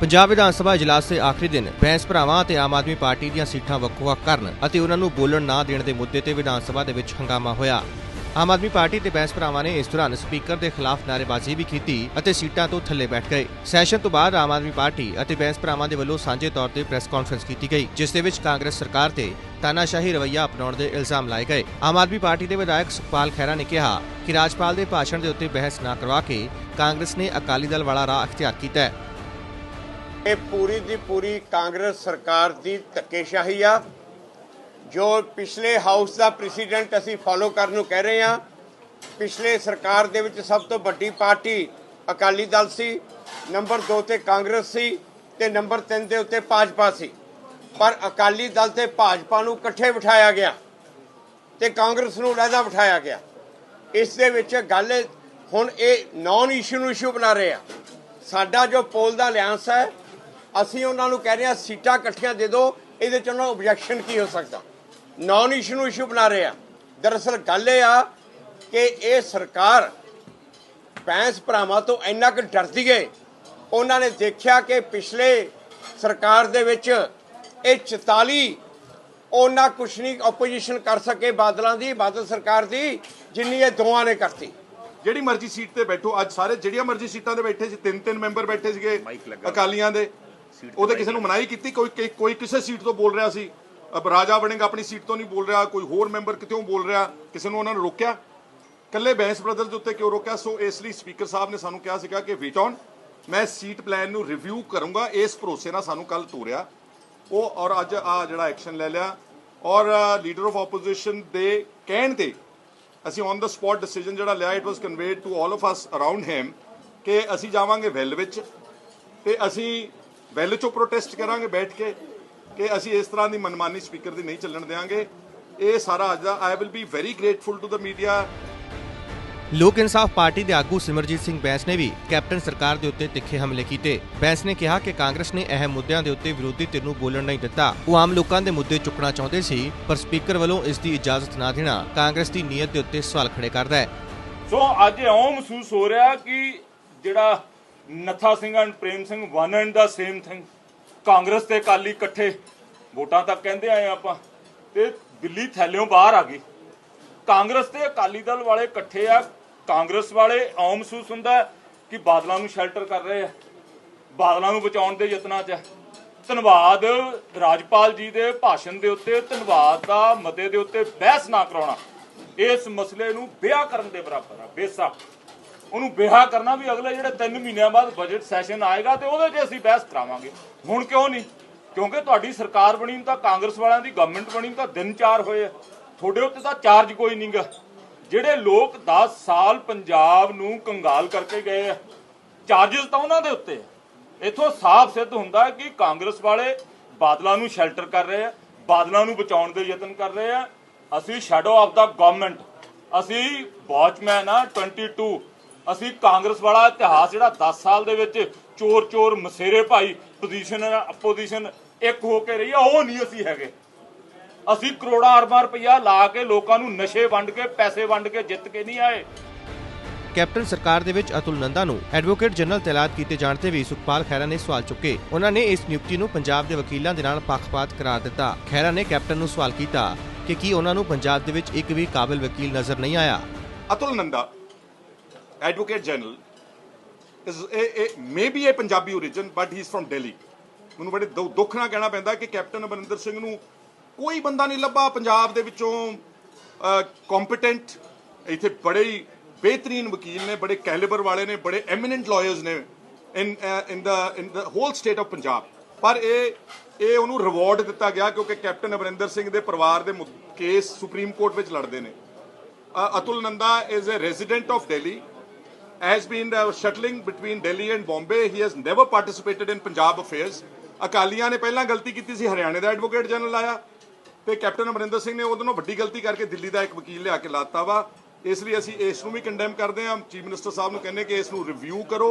ਪੰਜਾਬ ਵਿਧਾਨ ਸਭਾ ਇਜਲਾਸ ਦੇ ਆਖਰੀ ਦਿਨ ਬੈਂਸ ਭਰਾਵਾਂ ਅਤੇ ਆਮ ਆਦਮੀ ਪਾਰਟੀ ਦੀਆਂ ਸੀਟਾਂ ਵੱਖੋ-ਵੱਖ ਕਰਨ ਅਤੇ ਉਹਨਾਂ ਨੂੰ ਬੋਲਣ ਨਾ ਦੇਣ ਦੇ ਮੁੱਦੇ ਤੇ ਵਿਧਾਨ ਸਭਾ ਦੇ ਵਿੱਚ ਹੰਗਾਮਾ ਹੋਇਆ। ਆਮ ਆਦਮੀ ਪਾਰਟੀ ਤੇ ਬੈਂਸ ਭਰਾਵਾਂ ਨੇ ਇਸ ਦੌਰਾਨ ਸਪੀਕਰ ਦੇ ਖਿਲਾਫ ਨਾਅਰੇਬਾਜ਼ੀ ਵੀ ਕੀਤੀ ਅਤੇ ਸੀਟਾਂ ਤੋਂ ਥੱਲੇ ਬੈਠ ਗਏ। ਸੈਸ਼ਨ ਤੋਂ ਬਾਅਦ ਆਮ ਆਦਮੀ ਪਾਰਟੀ ਅਤੇ ਬੈਂਸ ਭਰਾਵਾਂ ਦੇ ਵੱਲੋਂ ਸਾਂਝੇ ਤੌਰ ਤੇ ਪ੍ਰੈਸ ਕਾਨਫਰੰਸ ਕੀਤੀ ਗਈ, ਜਿਸ ਦੇ ਵਿੱਚ ਕਾਂਗਰਸ ਸਰਕਾਰ ਤੇ ਤਾਨਾਸ਼ਾਹੀ ਰਵੱਈਆ ਅਪਣਾਉਣ ਦੇ ਇਲਜ਼ਾਮ ਲਾਏ ਗਏ। ਆਮ ਆਦਮੀ ਪਾਰਟੀ ਦੇ ਵਿਧਾਇਕ ਸੁਖਪਾਲ ਖਹਿਰਾ ਨੇ ਕਿਹਾ ਕਿ ਰਾਜਪਾਲ ਦੇ ਭਾਸ਼ਣ ਦੇ ਉੱਤੇ ਬਹਿਸ ਨਾ ਕਰਵਾ ਕੇ ਕਾਂਗਰਸ ਨੇ ਅਕਾਲੀ ਦਲ ਵਾਲਾ ਰਾਹ ਅਖਤਿਆਰ ਕੀਤਾ ਹੈ। ਇਹ ਪੂਰੀ ਦੀ ਪੂਰੀ ਕਾਂਗਰਸ ਸਰਕਾਰ ਦੀ ਧੱਕੇਸ਼ਾਹੀ ਆ, ਜੋ ਪਿਛਲੇ ਹਾਊਸ ਦਾ ਪ੍ਰੈਸੀਡੈਂਟ ਅਸੀਂ ਫਾਲੋ ਕਰਨ ਨੂੰ ਕਹਿ ਰਹੇ ਹਾਂ। ਪਿਛਲੇ ਸਰਕਾਰ ਦੇ ਵਿੱਚ ਸਭ ਤੋਂ ਵੱਡੀ ਪਾਰਟੀ ਅਕਾਲੀ ਦਲ ਸੀ, ਨੰਬਰ 2 ਤੇ ਕਾਂਗਰਸ ਸੀ ਤੇ ਨੰਬਰ 3 ਦੇ ਉੱਤੇ ਭਾਜਪਾ ਸੀ। ਪਰ ਅਕਾਲੀ ਦਲ ਤੇ ਭਾਜਪਾ ਨੂੰ ਇਕੱਠੇ ਬਿਠਾਇਆ ਗਿਆ ਤੇ ਕਾਂਗਰਸ ਨੂੰ ਅਲੱਗਾ ਬਿਠਾਇਆ ਗਿਆ। ਇਸ ਦੇ ਵਿੱਚ ਗੱਲ ਹੁਣ ਇਹ ਨੌਨ ਇਸ਼ੂ ਨੂੰ ਇਸ਼ੂ ਬਣਾ ਰਹੇ ਆ। ਸਾਡਾ ਜੋ ਪੋਲ ਦਾ ਅਲਾਈਅੰਸ ਹੈ ਅਸੀਂ ਉਹਨਾਂ ਨੂੰ ਕਹਿ ਰਹੇ ਹਾਂ ਸੀਟਾਂ ਇਕੱਠੀਆਂ ਦੇ ਦਿਓ ਇਹਦੇ ਚ ਉਹਨਾਂ ਨੂੰ ਆਬਜੈਕਸ਼ਨ ਕੀ ਹੋ ਸਕਦਾ? ਨੌਨ ਇਸ਼ੂ ਨੂੰ ਇਸ਼ੂ ਬਣਾ ਰਹੇ ਆ। ਦਰਅਸਲ ਗੱਲ ਇਹ ਆ ਕਿ ਇਹ ਸਰਕਾਰ ਬੈਂਸ ਭਰਾਵਾਂ ਤੋਂ ਇੰਨਾ ਕੁ ਡਰਦੀ ਏ। ਉਹਨਾਂ ਨੇ ਦੇਖਿਆ ਕਿ ਪਿਛਲੇ ਸਰਕਾਰ ਦੇ ਵਿੱਚ ਇਹ 44 ਉਹਨਾਂ ਕੁਛ ਨਹੀਂ ਆਪੋਜੀਸ਼ਨ ਕਰ ਸਕੇ ਬਾਦਲਾਂ ਦੀ ਬਾਦਲ ਸਰਕਾਰ ਦੀ ਜਿੰਨੀ ਇਹ ਦੋਵਾਂ ਨੇ ਕਰਤੀ। ਜਿਹੜੀ ਮਰਜ਼ੀ ਸੀਟ ਤੇ ਬੈਠੋ ਅੱਜ ਸਾਰੇ ਜਿਹੜੀਆਂ ਮਰਜ਼ੀ ਸੀਟਾਂ ਤੇ ਬੈਠੇ ਸੀ ਤਿੰਨ ਤਿੰਨ ਮੈਂਬਰ ਬੈਠੇ ਸੀਗੇ ਅਕਾਲੀਆਂ ਦੇ। ਉਹਦੇ ਕਿਸੇ ਨੂੰ ਮਨਾਹੀ ਕੀਤੀ ਕੋਈ ਕੋਈ- ਕਿਸੇ ਸੀਟ ਤੋਂ ਬੋਲ ਰਿਹਾ ਸੀ। ਅਬ ਰਾਜਾ ਬਣੇਗਾ ਆਪਣੀ ਸੀਟ ਤੋਂ ਨਹੀਂ ਬੋਲ ਰਿਹਾ ਕੋਈ ਹੋਰ ਮੈਂਬਰ ਕਿਤੇੋਂ ਬੋਲ ਰਿਹਾ ਕਿਸੇ ਨੂੰ ਉਹਨਾਂ ਨੇ ਰੋਕਿਆ? ਕੱਲੇ ਬੈਂਸ ਬ੍ਰਦਰਜ਼ ਉੱਤੇ ਕਿਉਂ ਰੋਕਿਆ? ਸੋ ਇਸ ਲਈ ਸਪੀਕਰ ਸਾਹਿਬ ਨੇ ਸਾਨੂੰ ਕਿਹਾ ਸੀਗਾ ਕਿ ਵੇਟ ਔਨ ਮੈਂ ਸੀਟ ਪਲਾਨ ਨੂੰ ਰਿਵਿਊ ਕਰੂੰਗਾ ਇਸ ਭਰੋਸੇ ਨਾਲ ਸਾਨੂੰ ਕੱਲ ਤੋਰਿਆ। ਉਹ ਔਰ ਅੱਜ ਆ ਜਿਹੜਾ ਐਕਸ਼ਨ ਲੈ ਲਿਆ। ਔਰ ਲੀਡਰ ਆਫ ਆਪੋਜੀਸ਼ਨ ਦੇ ਕਹਿਣ ਤੇ ਅਸੀਂ ਔਨ ਦਾ ਸਪੌਟ ਡਿਸੀਜਨ ਜਿਹੜਾ ਲਿਆ it was conveyed to all of us around him ਕਿ ਅਸੀਂ ਜਾਵਾਂਗੇ ਵੈਲ ਵਿੱਚ ਤੇ ਅਸੀਂ ਵੈਲ ਚੋਂ ਪ੍ਰੋਟੈਸਟ ਕਰਾਂਗੇ ਬੈਠ ਕੇ ਕਿ ਅਸੀਂ ਇਸ ਤਰ੍ਹਾਂ ਦੀ ਮਨਮਾਨੀ ਸਪੀਕਰ ਦੀ ਨਹੀਂ ਚੱਲਣ ਦੇਵਾਂਗੇ ਇਹ ਸਾਰਾ ਅੱਜ ਦਾ I will be very grateful to the media Lok Insaaf party ਦੇ ਆਗੂ ਸਿਮਰਜੀਤ ਸਿੰਘ ਬੈਂਸ ਨੇ ਵੀ ਕੈਪਟਨ ਸਰਕਾਰ ਦੇ ਉੱਤੇ ਤਿੱਖੇ ਹਮਲੇ ਕੀਤੇ। ਬੈਂਸ ਨੇ ਕਿਹਾ ਕਿ ਕਾਂਗਰਸ ਨੇ ਅਹਿਮ ਮੁੱਦਿਆਂ ਦੇ ਉੱਤੇ ਵਿਰੋਧੀ ਧਿਰ ਨੂੰ ਬੋਲਣ ਨਹੀਂ ਦਿੱਤਾ। ਉਹ ਆਮ ਲੋਕਾਂ ਦੇ ਮੁੱਦੇ ਚੁੱਕਣਾ ਚਾਹੁੰਦੇ ਸੀ ਪਰ ਸਪੀਕਰ ਵੱਲੋਂ ਇਸ ਦੀ ਇਜਾਜ਼ਤ ਨਾ ਦੇਣਾ ਕਾਂਗਰਸ ਦੀ ਨੀਅਤ ਦੇ ਉੱਤੇ ਸਵਾਲ ਖੜੇ ਕਰਦਾ ਹੈ। ਸੋ ਅੱਜ ਇਉਂ ਮਹਿਸੂਸ ਹੋ ਰਿਹਾ ਕਿ ਜਿਹੜਾ Nattha Singh and Prem Singh one and the same thing Congress ਤੇ ਅਕਾਲੀ ਇਕੱਠੇ। ਵੋਟਾਂ ਤੱਕ ਕਹਿੰਦੇ ਆਏ ਆਪਾਂ। ਤੇ ਦਿੱਲੀ ਥੈਲਿਓਂ ਬਾਹਰ ਆ ਗਈ। ਕਾਂਗਰਸ ਤੇ ਅਕਾਲੀ ਦਲ ਵਾਲੇ ਇਕੱਠੇ ਆ। ਕਾਂਗਰਸ ਵਾਲੇ ਆਉਂ ਮਹਿਸੂਸ ਹੁੰਦਾ ਕਿ ਬਾਦਲਾਂ ਨੂੰ ਸ਼ੈਲਟਰ ਕਰ ਰਹੇ ਆ। ਬਾਦਲਾਂ ਨੂੰ ਬਚਾਉਣ ਦੇ ਯਤਨਾਂ 'ਚ ਧੰਨਵਾਦ ਰਾਜਪਾਲ ਜੀ ਦੇ ਭਾਸ਼ਣ ਦੇ ਉੱਤੇ, ਧੰਨਵਾਦ ਦਾ ਮਤੇ ਦੇ ਉੱਤੇ ਬਹਿਸ ਨਾ ਕਰਾਉਣਾ। ਇਸ ਮਸਲੇ ਨੂੰ ਬਿਆਹ ਕਰਨ ਦੇ ਬਰਾਬਰ ਆ ਬੇਸਾ ਉਹਨੂੰ ਵਿਆਹ ਕਰਨਾ ਵੀ ਅਗਲੇ ਜਿਹੜੇ 3 ਮਹੀਨਿਆਂ ਬਾਅਦ ਬਜਟ ਸੈਸ਼ਨ ਆਏਗਾ ਤੇ ਉਹਦੇ 'ਚ ਅਸੀਂ ਬਹਿਸ ਕਰਾਵਾਂਗੇ। ਹੁਣ ਕਿਉਂ ਨਹੀਂ? ਕਿਉਂਕਿ ਤੁਹਾਡੀ ਸਰਕਾਰ ਬਣੀ ਨੂੰ ਤਾਂ ਕਾਂਗਰਸ ਵਾਲਿਆਂ ਦੀ ਗਵਰਨਮੈਂਟ ਬਣੀ ਨੂੰ ਤਾਂ ਦਿਨ ਚਾਰ ਹੋਏ ਆ। ਤੁਹਾਡੇ ਉੱਤੇ ਤਾਂ ਚਾਰਜ ਕੋਈ ਨਹੀਂਗਾ ਜਿਹੜੇ ਲੋਕ 10 ਸਾਲ ਪੰਜਾਬ ਨੂੰ ਕੰਗਾਲ ਕਰਕੇ ਗਏ ਆ ਚਾਰजेस ਤਾਂ ਉਹਨਾਂ ਦੇ ਉੱਤੇ ਆ। ਇਥੋਂ ਸਾਫ਼ ਸਿੱਧ ਹੁੰਦਾ ਕਿ ਕਾਂਗਰਸ ਵਾਲੇ ਬਾਦਲਾਂ ਨੂੰ ਸ਼ੈਲਟਰ ਕਰ ਰਹੇ ਆ, ਬਾਦਲਾਂ ਨੂੰ ਬਚਾਉਣ ਦੇ ਯਤਨ ਕਰ ਰਹੇ ਆ। ਅਸੀਂ ਸ਼ੈਡੋ ਆਫ ਦਾ ਗਵਰਨਮੈਂਟ ਅਸੀਂ ਵਾਚਮੈਨ ਆ 22 ਅਸੀਂ ਕਾਂਗਰਸ ਵਾਲਾ ਇਤਿਹਾਸ ਜਿਹੜਾ 10 ਸਾਲ ਦੇ ਵਿੱਚ ਚੋਰ ਚੋਰ ਮਸੇਰੇ ਭਾਈ ਪੋਜੀਸ਼ਨ ਆਪੋਜੀਸ਼ਨ ਇੱਕ ਹੋ ਕੇ ਰਹੀ ਆ ਉਹ ਨਹੀਂ ਅਸੀਂ ਹੈਗੇ। ਅਸੀਂ ਕਰੋੜਾਂ ਅਰਬਾਂ ਰੁਪਈਆ ਲਾ ਕੇ ਲੋਕਾਂ ਨੂੰ ਨਸ਼ੇ ਵੰਡ ਕੇ ਪੈਸੇ ਵੰਡ ਕੇ ਜਿੱਤ ਕੇ ਨਹੀਂ ਆਏ। ਕੈਪਟਨ ਸਰਕਾਰ ਦੇ ਵਿੱਚ ਅਤੁਲ ਨੰਦਾ ਨੂੰ ਐਡਵੋਕੇਟ ਜਨਰਲ ਤੈਨਾਤ ਕੀਤੇ ਜਾਣ ਤੇ ਵੀ ਸੁਖਪਾਲ ਖਹਿਰਾ ਨੇ ਸਵਾਲ ਚੁੱਕੇ। ਉਹਨਾਂ ਨੇ ਇਸ ਨਿਯੁਕਤੀ ਨੂੰ ਪੰਜਾਬ ਦੇ ਵਕੀਲਾਂ ਦੇ ਨਾਲ ਪੱਖਪਾਤ ਕਰਾਰ ਦਿੱਤਾ। ਖਹਿਰਾ ਨੇ ਕੈਪਟਨ ਨੂੰ ਸਵਾਲ ਕੀਤਾ ਕਿ ਕੀ ਉਹਨਾਂ ਨੂੰ ਪੰਜਾਬ ਦੇ ਵਿੱਚ ਇੱਕ ਵੀ ਕਾਬਿਲ ਵਕੀਲ ਨਜ਼ਰ ਨਹੀਂ ਆਇਆ? ਅਤੁਲ ਨੰਦਾ ਐਡਵੋਕੇਟ ਜਨਰਲ ਇਸ ਇਹ ਮੇ ਬੀ ਇਹ Punjabi origin but he is from Delhi ਮੈਨੂੰ ਬੜੇ ਦੁ- ਦੁੱਖ ਨਾਲ ਕਹਿਣਾ ਪੈਂਦਾ ਕਿ ਕੈਪਟਨ ਅਮਰਿੰਦਰ ਸਿੰਘ ਨੂੰ ਕੋਈ ਬੰਦਾ ਨਹੀਂ ਲੱਭਾ ਪੰਜਾਬ ਦੇ ਵਿੱਚੋਂ ਕੰਪੀਟੈਂਟ ਇੱਥੇ ਬੜੇ ਹੀ ਬਿਹਤਰੀਨ ਵਕੀਲ ਨੇ, ਬੜੇ ਕੈਲੀਬਰ ਵਾਲੇ ਨੇ, ਬੜੇ ਐਮੀਨੈਂਟ ਲਾਇਰਸ ਨੇ in in the in the whole state of Punjab ਪਰ ਇਹ ਇਹ ਉਹਨੂੰ ਰਿਵਾਰਡ ਦਿੱਤਾ ਗਿਆ ਕਿਉਂਕਿ ਕੈਪਟਨ ਅਮਰਿੰਦਰ ਸਿੰਘ ਦੇ ਪਰਿਵਾਰ ਦੇ ਕੇਸ ਸੁਪਰੀਮ ਕੋਰਟ ਵਿੱਚ ਲੜਦੇ ਨੇ। Atul Nanda is is resident resident of has been uh, shuttling between Delhi and Bombay. He has never participated in Punjab affairs. ਅਕਾਲੀਆਂ ਨੇ ਪਹਿਲਾਂ ਗਲਤੀ ਕੀਤੀ ਸੀ ਹਰਿਆਣੇ ਦਾ ਐਡਵੋਕੇਟ ਜਨਰਲ ਆਇਆ ਤੇ ਕੈਪਟਨ ਅਮਰਿੰਦਰ ਸਿੰਘ ਨੇ ਉਹਦੇ ਨਾਲੋਂ ਵੱਡੀ ਗਲਤੀ ਕਰਕੇ ਦਿੱਲੀ ਦਾ ਇੱਕ ਵਕੀਲ ਲਿਆ ਕੇ ਲਾਤਾ ਵਾ ਇਸ ਲਈ ਅਸੀਂ ਇਸ ਨੂੰ ਵੀ ਕੰਡੈਮ ਕਰਦੇ ਹਾਂ ਚੀਫ ਮਿਨਿਸਟਰ ਸਾਹਿਬ ਨੂੰ ਕਹਿੰਦੇ ਕਿ ਇਸ ਨੂੰ ਰਿਵਿਊ ਕਰੋ